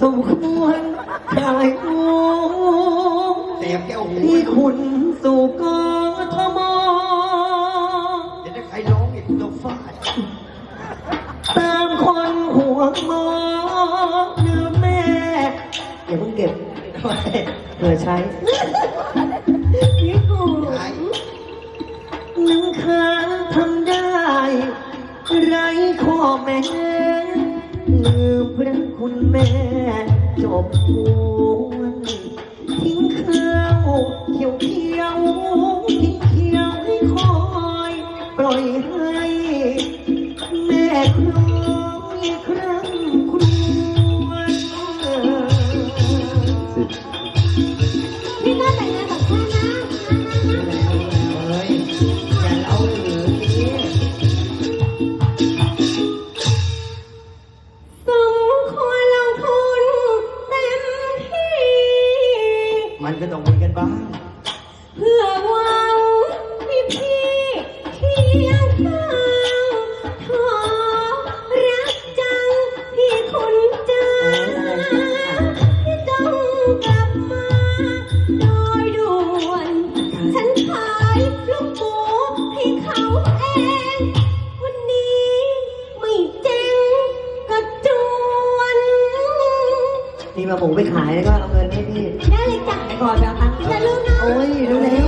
สมควรกายรู้เสียงแก้วหูที่คุณสู่กทมเดี๋ยวถ้าใครร้องอีกเราฟาดตามคนห่วงมองเนื้อแม่อย่าเพิ่งเก็บไว้เผื่อใช้พี่กูใช่หนึ่งครั้งทำได้ ไรข้อแม้ลืม พระคุณแม่จบหวนทิ้งข้าวเขียวเขียวทิ้งเขียวให้คอยปล่อยให้แม่ครอยครั้งครวญพี่น่าแต่งงานกับฉันนะ ก็ต้องมีกันบ้าง เพื่อหวังให้พี่เที่ยงข้างขอรักจัง พี่คุณจ้าที่ต้องกลับมาโดยด่วน ฉันขายลูกหมูให้เขาเอง วันนี้ไม่เจ๊งก็จวน นี่มาหมูไปขายแล้วก็เอาเงินให้พี่ ได้เลยจ้ะ ก่อนแบบพักอย่าลืมนะ โอ้ยรู้แล้ว